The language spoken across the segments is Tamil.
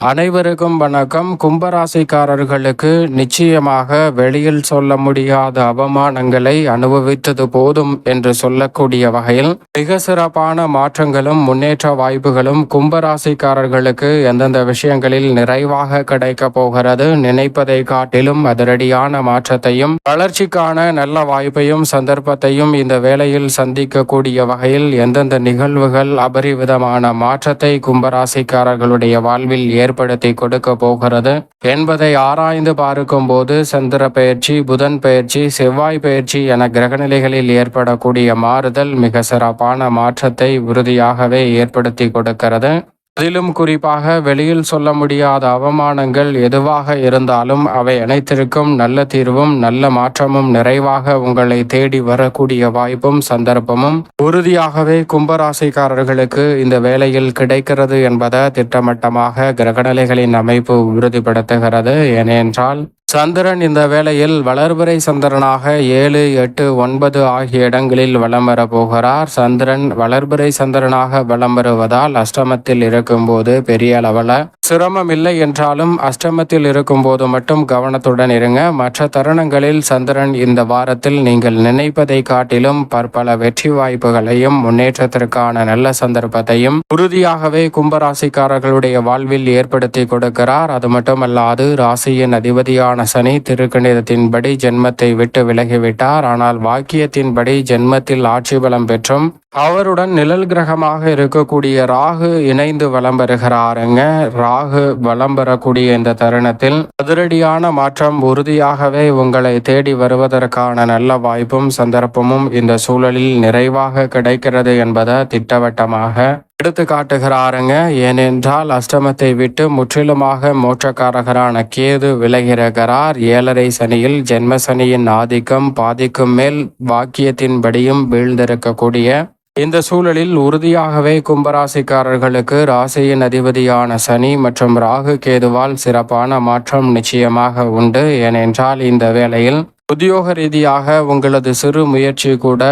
அனைவருக்கும் வணக்கம். கும்பராசிக்காரர்களுக்கு நிச்சயமாக வெளியில் சொல்ல முடியாத அவமானங்களை அனுபவித்தது போதும் என்று சொல்லக்கூடிய வகையில் மிக சிறப்பான மாற்றங்களும் முன்னேற்ற வாய்ப்புகளும் கும்பராசிக்காரர்களுக்கு எந்தெந்த விஷயங்களில் நிறைவாக கிடைக்க போகிறது நினைப்பதை காட்டிலும் அதிரடியான மாற்றத்தையும் வளர்ச்சிக்கான நல்ல வாய்ப்பையும் சந்தர்ப்பத்தையும் இந்த வேளையில் சந்திக்கக்கூடிய வகையில் எந்தெந்த நிகழ்வுகள் அபரிவிதமான மாற்றத்தை கும்பராசிக்காரர்களுடைய வாழ்வில் ஏற்படுத்தி கொடுக்க போகிறது. என்பதை ஆராய்ந்து பார்க்கும் போது சந்திர பயிற்சி புதன் பயிற்சி செவ்வாய் பயிற்சி என கிரகநிலைகளில் ஏற்படக்கூடிய மாறுதல் மிக சிறப்பான மாற்றத்தை உறுதியாகவே ஏற்படுத்தி கொடுக்கிறது. அதிலும் குறிப்பாக வெளியில் சொல்ல முடியாத அவமானங்கள் எதுவாக இருந்தாலும் அவை அனைத்திற்கும் நல்ல தீர்வும் நல்ல மாற்றமும் நிறைவாக உங்களை தேடி வரக்கூடிய வாய்ப்பும் சந்தர்ப்பமும். உறுதியாகவே கும்பராசிக்காரர்களுக்கு இந்த வேலையில் கிடைக்கிறது என்பதை திட்டமட்டமாக கிரகநிலைகளின் அமைப்பு உறுதிப்படுத்துகிறது. ஏனென்றால் சந்திரன் இந்த வேளையில் வளர்பிறை சந்திரனாக ஏழு எட்டு ஒன்பது ஆகிய இடங்களில் வலம் வர போகிறார். சந்திரன் வளர்பிறை சந்திரனாக வலம் வருவதால் அஷ்டமத்தில் இருக்கும்போது பெரிய அளவில் சிரமம் இல்லை என்றாலும் அஷ்டமத்தில் இருக்கும்போது மட்டும் கவனத்துடன் இருங்க. மற்ற தருணங்களில் சந்திரன் இந்த வாரத்தில் நீங்கள் நினைப்பதை காட்டிலும் பற்பல வெற்றி வாய்ப்புகளையும் முன்னேற்றத்திற்கான நல்ல சந்தர்ப்பத்தையும் உறுதியாகவே கும்பராசிக்காரர்களுடைய வாழ்வில் ஏற்படுத்தி கொடுக்கிறார். அது மட்டுமல்லாது ராசியின் அதிபதியான சனி திருக்கணிதத்தின்படி ஜென்மத்தை விட்டு விலகிவிட்டார். ஆனால் வாக்கியத்தின்படி ஜென்மத்தில் ஆட்சி பலம் பெற்றும் அவருடன் நிழல் கிரகமாக இருக்கக்கூடிய ராகு இணைந்து வலம் பெறுகிறாருங்க ராகு வலம் பெறக்கூடிய இந்த தருணத்தில் அதிரடியான மாற்றம் உறுதியாகவே உங்களை தேடி வருவதற்கான நல்ல வாய்ப்பும் சந்தர்ப்பமும் இந்த சூழலில் நிறைவாக கிடைக்கிறது என்பதை திட்டவட்டமாக எடுத்து காட்டுகிறாருங்க ஏனென்றால் அஷ்டமத்தை விட்டு முற்றிலுமாக மோட்சக்காரகரான கேது விலகிறகிறார் ஏழரை சனியில் ஜென்ம சனியின் ஆதிக்கம் பாதிக்கும் மேல் வாக்கியத்தின்படியும் வீழ்ந்திருக்கக்கூடிய இந்த சூழலில் உறுதியாகவே கும்பராசிக்காரர்களுக்கு ராசியின் அதிபதியான சனி மற்றும் ராகு கேதுவால் சிறப்பான மாற்றம் நிச்சயமாக உண்டு. ஏனென்றால் இந்த வேளையில் உத்தியோக ரீதியாக உங்களது சிறு முயற்சி கூட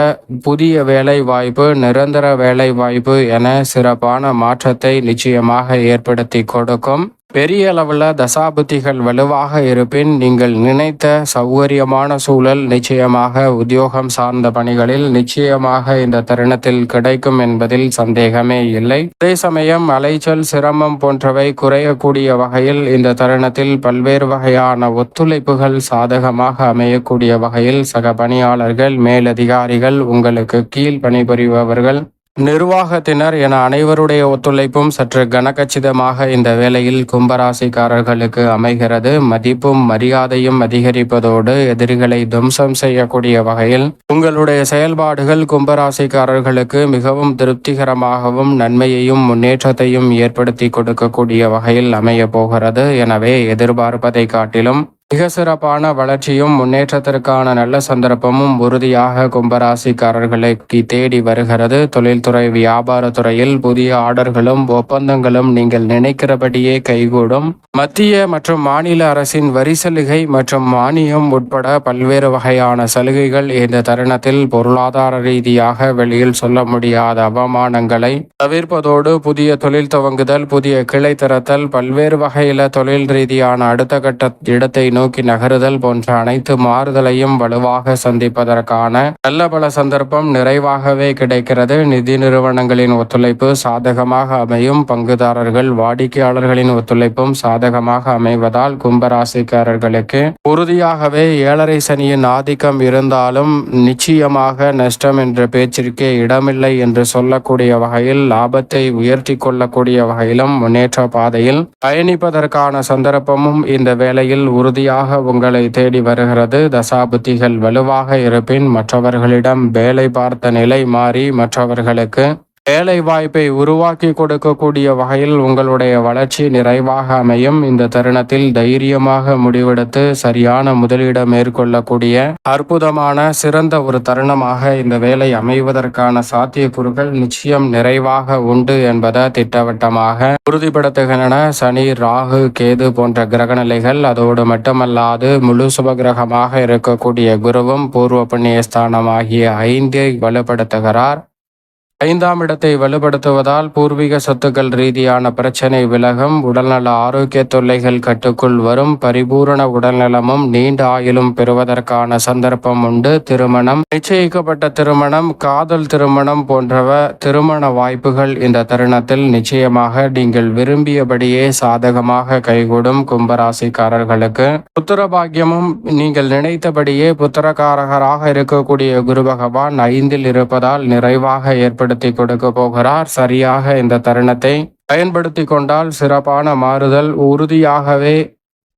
புதிய வேலை வாய்ப்பு நிரந்தர வேலை வாய்ப்பு என சிறப்பான மாற்றத்தை நிச்சயமாக ஏற்படுத்தி கொடுக்கும். பெரிய அளவில் தசாபுத்திகள் வலுவாக இருப்பின் நீங்கள் நினைத்த சௌகரியமான சூழல் நிச்சயமாக உத்தியோகம் சார்ந்த பணிகளில் நிச்சயமாக இந்த தருணத்தில் கிடைக்கும் என்பதில் சந்தேகமே இல்லை. அதே சமயம் அலைச்சல் சிரமம் போன்றவை குறையக்கூடிய வகையில் இந்த தருணத்தில் பல்வேறு வகையான ஒத்துழைப்புகள் சாதகமாக அமையக்கூடிய வகையில் சக பணியாளர்கள் மேலதிகாரிகள் உங்களுக்கு கீழ் பணிபுரிபவர்கள் நிர்வாகத்தினர் என அனைவருடைய ஒத்துழைப்பும் சற்று கனகச்சிதமாக இந்த வேளையில் கும்பராசிக்காரர்களுக்கு அமைகிறது. மதிப்பும் மரியாதையும் அதிகரிப்பதோடு எதிரிகளை துவம்சம் செய்யக்கூடிய வகையில் உங்களுடைய செயல்பாடுகள் கும்பராசிக்காரர்களுக்கு மிகவும் திருப்திகரமாகவும் நன்மையையும் முன்னேற்றத்தையும் ஏற்படுத்தி கொடுக்கக்கூடிய வகையில் அமைய போகிறது. எனவே எதிர்பார்ப்பதை காட்டிலும் மிக சிறப்பான வளர்ச்சியும் முன்னேற்றத்திற்கான நல்ல சந்தர்ப்பமும் உறுதியாக கும்பராசிக்காரர்களை தேடி வருகிறது. தொழில்துறை வியாபாரத்துறையில் புதிய ஆர்டர்களும் ஒப்பந்தங்களும் நீங்கள் நினைக்கிறபடியே கைகூடும். மத்திய மற்றும் மாநில அரசின் வரி சலுகை மற்றும் மானியம் உட்பட பல்வேறு வகையான சலுகைகள் இந்த தருணத்தில் பொருளாதார ரீதியாக வெளியில் சொல்ல முடியாத அவமானங்களை தவிர்ப்பதோடு புதிய தொழில் துவங்குதல் புதிய கிளை திறத்தல் பல்வேறு வகையில தொழில் ரீதியான அடுத்த கட்ட இடத்தை நோக்கி நகருதல் போன்ற அனைத்து மாறுதலையும் வலுவாக சந்திப்பதற்கான நல்ல பல சந்தர்ப்பம் நிறைவாகவே கிடைக்கிறது. நிதி நிறுவனங்களின் ஒத்துழைப்பு சாதகமாக அமையும். பங்குதாரர்கள் வாடிக்கையாளர்களின் ஒத்துழைப்பும் சாதகமாக அமைவதால் கும்பராசிக்காரர்களுக்கு உறுதியாகவே ஏழரை சனியின் ஆதிக்கம் இருந்தாலும் நிச்சயமாக நஷ்டம் என்ற பேச்சிற்கே இடமில்லை என்று சொல்லக்கூடிய வகையில் லாபத்தை உயர்த்தி கொள்ளக்கூடிய வகையிலும் முன்னேற்ற பாதையில் பயணிப்பதற்கான சந்தர்ப்பமும் இந்த வேளையில் உறுதி உறுதியாக உங்களை தேடி வருகிறது. தசாபுத்திகள் வலுவாக இருப்பின் மற்றவர்களிடம் வேலை பார்த்த நிலை மாறி மற்றவர்களுக்கு வேலை வாய்ப்பை உருவாக்கி கொடுக்கக்கூடிய வகையில் உங்களுடைய வளர்ச்சி நிறைவாக அமையும். இந்த தருணத்தில் தைரியமாக முடிவெடுத்து சரியான முதலீடம் மேற்கொள்ளக்கூடிய அற்புதமான சிறந்த ஒரு தருணமாக இந்த வேலை அமைவதற்கான சாத்தியக்கூறுகள் நிச்சயம் நிறைவாக உண்டு என்பதை திட்டவட்டமாக உறுதிப்படுத்துகின்றன. சனி ராகு கேது போன்ற கிரகநிலைகள் அதோடு மட்டுமல்லாது முழு சுபகிரகமாக இருக்கக்கூடிய குருவும் பூர்வ புண்ணியஸ்தானமாகிய ஐந்தை வலுப்படுத்துகிறார். ஐந்தாம் இடத்தை வலுப்படுத்துவதால் பூர்வீக சொத்துக்கள் ரீதியான பிரச்சனை விலகும். உடல்நல ஆரோக்கிய தொல்லைகள் கட்டுக்குள் வரும். பரிபூரண உடல்நலமும் நீண்ட ஆயுளும் பெறுவதற்கான சந்தர்ப்பம் உண்டு. திருமணம் நிச்சயிக்கப்பட்ட திருமணம் காதல் திருமணம் போன்றவ திருமண வாய்ப்புகள் இந்த தருணத்தில் நிச்சயமாக நீங்கள் விரும்பியபடியே சாதகமாக கைகூடும் கும்பராசிக்காரர்களுக்கு. புத்திரபாகியமும் நீங்கள் நினைத்தபடியே புத்திரகாரகராக இருக்கக்கூடிய குரு பகவான் ஐந்தில் இருப்பதால் நிறைவாக ஏற்படுத்தி கொடுக்க போகிறார். சரியாக இந்த தருணத்தை பயன்படுத்தி கொண்டால் சிறப்பான மாறுதல் உறுதியாகவே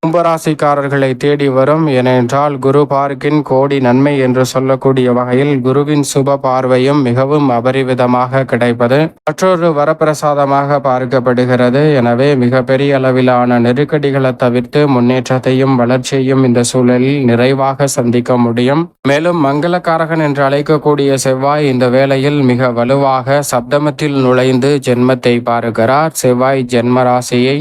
கும்பராசிக்காரர்களை தேடி வரும் ஏனென்றால் குரு பார்க்கின் கோடி நன்மை என்று சொல்லக்கூடிய வகையில் குருவின் சுப பார்வையும் மிகவும் அபரிவிதமாக கிடைப்பது மற்றொரு வரப்பிரசாதமாக பார்க்கப்படுகிறது. எனவே மிகப்பெரிய அளவிலான நெருக்கடிகளை தவிர்த்து முன்னேற்றத்தையும் வளர்ச்சியையும் இந்த சூழலில் நிறைவாக சந்திக்க முடியும். மேலும் மங்களக்காரகன் என்று அழைக்கக்கூடிய செவ்வாய் இந்த வேளையில் மிக வலுவாக சப்தமத்தில் நுழைந்து ஜென்மத்தை பார்க்கிறார். செவ்வாய் ஜென்மராசியை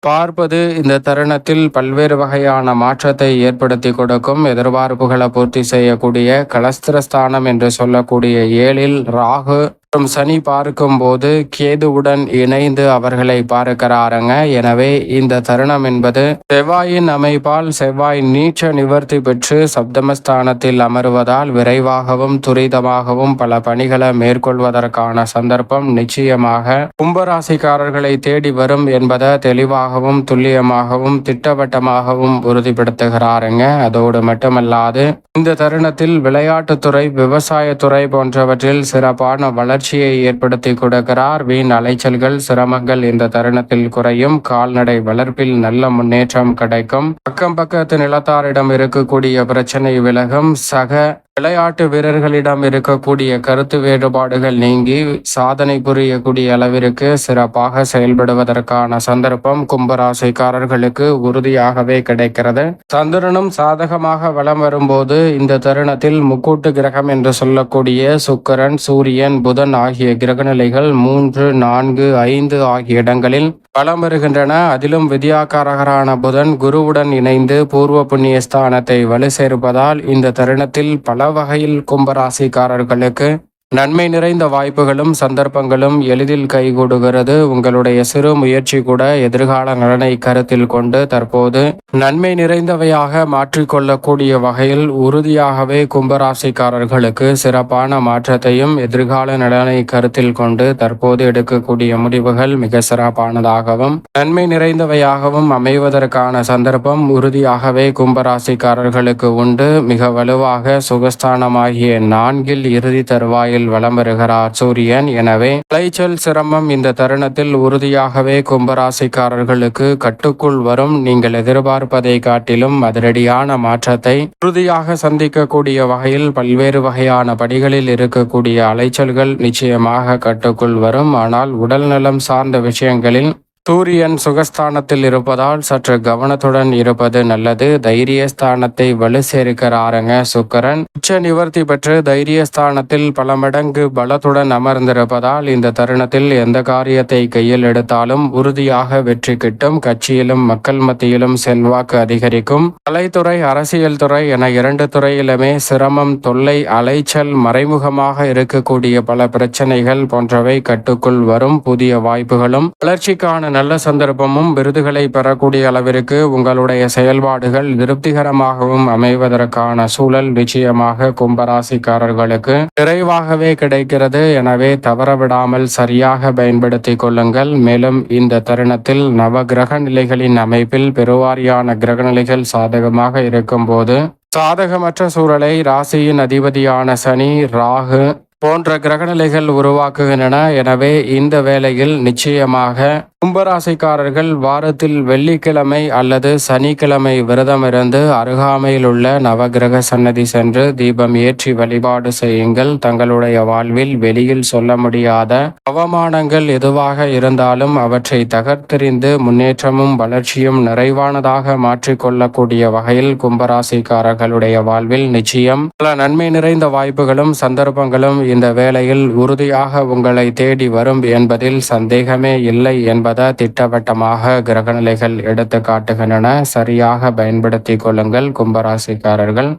பார்ப்பது இந்த தருணத்தில் பல்வேறு வகையான மாற்றத்தை ஏற்படுத்தி கொடுக்கும். எதிர்பார்ப்புகளை பூர்த்தி செய்யக்கூடிய கலஸ்திரஸ்தானம் என்று சொல்லக்கூடிய ஏழில் ராகு மற்றும் சனி பார்க்கும்போது கேதுவுடன் இணைந்து அவர்களை பார்க்கிறாருங்க. எனவே இந்த தருணம் என்பது செவ்வாயின் அமைப்பால் செவ்வாய் நீச்ச நிவர்த்தி பெற்று சப்தமஸ்தானத்தில் அமருவதால் விரைவாகவும் துரிதமாகவும் பல பணிகளை மேற்கொள்வதற்கான சந்தர்ப்பம் நிச்சயமாக கும்பராசிக்காரர்களை தேடி வரும் என்பதை தெளிவாகவும் துல்லியமாகவும் திட்டவட்டமாகவும் உறுதிப்படுத்துகிறாருங்க. அதோடு மட்டுமல்லாது இந்த தருணத்தில் விளையாட்டுத்துறை விவசாயத்துறை போன்றவற்றில் சிறப்பான வளர்ச்சி வளர்ச்சியை ஏற்படுத்தி கொடுக்கிறார். வீண் அலைச்சல்கள் சிரமங்கள் இந்த தருணத்தில் குறையும். கால்நடை வளர்ப்பில் நல்ல முன்னேற்றம் கிடைக்கும். பக்கம் பக்கத்து நிலத்தாரிடம் இருக்கக்கூடிய பிரச்சனை விலகும். சக விளையாட்டு வீரர்களிடம் இருக்கக்கூடிய கருத்து வேறுபாடுகள் நீங்கி சாதனை புரியக்கூடிய அளவிற்கு சிறப்பாக செயல்படுவதற்கான சந்தர்ப்பம் கும்பராசிக்காரர்களுக்கு உறுதியாகவே கிடைக்கிறது. சந்திரனும் சாதகமாக வலம் வரும்போது இந்த தருணத்தில் முக்கூட்டு கிரகம் என்று சொல்லக்கூடிய சுக்கரன் சூரியன் புதன் ஆகிய கிரகநிலைகள் மூன்று நான்கு ஐந்து ஆகிய இடங்களில் வலம் வருகின்றன அதிலும் வித்யாகாரகரான புதன் குருவுடன் இணைந்து பூர்வ புண்ணிய ஸ்தானத்தை வலு சேர்ப்பதால் இந்த தருணத்தில் பல வகையில் கும்பராசிக்காரர்களுக்கு நன்மை நிறைந்த வாய்ப்புகளும் சந்தர்ப்பங்களும் எளிதில் கைகூடுகிறது உங்களுடைய சிறு முயற்சி கூட எதிர்கால நலனை கருத்தில் கொண்டு தற்போது நன்மை நிறைந்தவையாக மாற்றிக்கொள்ளக்கூடிய வகையில் உறுதியாகவே கும்பராசிக்காரர்களுக்கு சிறப்பான மாற்றத்தையும் எதிர்கால நலனை கருத்தில் கொண்டு தற்போது எடுக்கக்கூடிய முடிவுகள் மிக சிறப்பானதாகவும் நன்மை நிறைந்தவையாகவும் அமைவதற்கான சந்தர்ப்பம் உறுதியாகவே கும்பராசிக்காரர்களுக்கு உண்டு. மிக வலுவாக சுகஸ்தானமாகிய நான்கில் இறுதி தருவாயில் பாதையில் வலம் வருகிறார் சூரியன். எனவே விளைச்சல் சிரமம் இந்த தருணத்தில் உறுதியாகவே கும்பராசிக்காரர்களுக்கு கட்டுக்குள் வரும். நீங்கள் எதிர்பார்ப்பதை காட்டிலும் அதிரடியான மாற்றத்தை உறுதியாக சந்திக்கக்கூடிய வகையில் பல்வேறு வகையான படிகளில் இருக்கக்கூடிய அலைச்சல்கள் நிச்சயமாக கட்டுக்குள் வரும். ஆனால் உடல் நலம் சார்ந்த விஷயங்களில் சூரியன் சுகஸ்தானத்தில் இருப்பதால் சற்று கவனத்துடன் இருப்பது நல்லது. தைரியஸ்தானத்தை வலு சேர்க்கிறாருங்க சுக்கரன். உச்ச நிவர்த்தி பெற்று தைரியஸ்தானத்தில் பல மடங்கு பலத்துடன் அமர்ந்திருப்பதால் இந்த தருணத்தில் எந்த காரியத்தை கையில் எடுத்தாலும் உறுதியாக வெற்றி கிட்டும். கட்சியிலும் மக்கள் மத்தியிலும் செல்வாக்கு அதிகரிக்கும். கலைத்துறை அரசியல் துறை என இரண்டு துறையிலுமே சிரமம் தொல்லை அலைச்சல் மறைமுகமாக இருக்கக்கூடிய பல பிரச்சனைகள் போன்றவை கட்டுக்குள் வரும் புதிய வாய்ப்புகளும் வளர்ச்சிக்கான நல்ல சந்தர்ப்பமும் விருதுகளை பெறக்கூடிய அளவிற்கு உங்களுடைய செயல்பாடுகள் திருப்திகரமாகவும் அமைவதற்கான சூழல் நிச்சயமாக கும்பராசிக்காரர்களுக்கு நிறைவாகவே கிடைக்கிறது. எனவே தவறவிடாமல் சரியாக பயன்படுத்திக் கொள்ளுங்கள். மேலும் இந்த தருணத்தில் நவ கிரக நிலைகளின் அமைப்பில் பெருவாரியான கிரகநிலைகள் சாதகமாக இருக்கும்போது சாதகமற்ற சூழலை ராசியின் அதிபதியான சனி ராகு போன்ற கிரகநிலைகள் உருவாக்குகின்றன. எனவே இந்த வேளையில் நிச்சயமாக கும்பராசிக்காரர்கள் வாரத்தில் வெள்ளிக்கிழமை அல்லது சனிக்கிழமை விரதம் இருந்து அருகாமையில் உள்ள நவகிரக சன்னதி சென்று தீபம் ஏற்றி வழிபாடு செய்யுங்கள். தங்களுடைய வாழ்வில் வெளியில் சொல்ல முடியாத அவமானங்கள் எதுவாக இருந்தாலும் அவற்றை தகர்த்தெறிந்து முன்னேற்றமும் வளர்ச்சியும் நிறைவானதாக மாற்றிக்கொள்ளக்கூடிய வகையில் கும்பராசிக்காரர்களுடைய வாழ்வில் நிச்சயம் பல நன்மை நிறைந்த வாய்ப்புகளும் சந்தர்ப்பங்களும் இந்த வேளையில் உறுதியாக உங்களை தேடி வரும் என்பதில் சந்தேகமே இல்லை என்பது என்பதை திட்டவட்டமாக கிரகநிலைகள் எடுத்து காட்டுகின்றன சரியாக பயன்படுத்தி கொள்ளுங்கள் கும்பராசிக்காரர்கள்.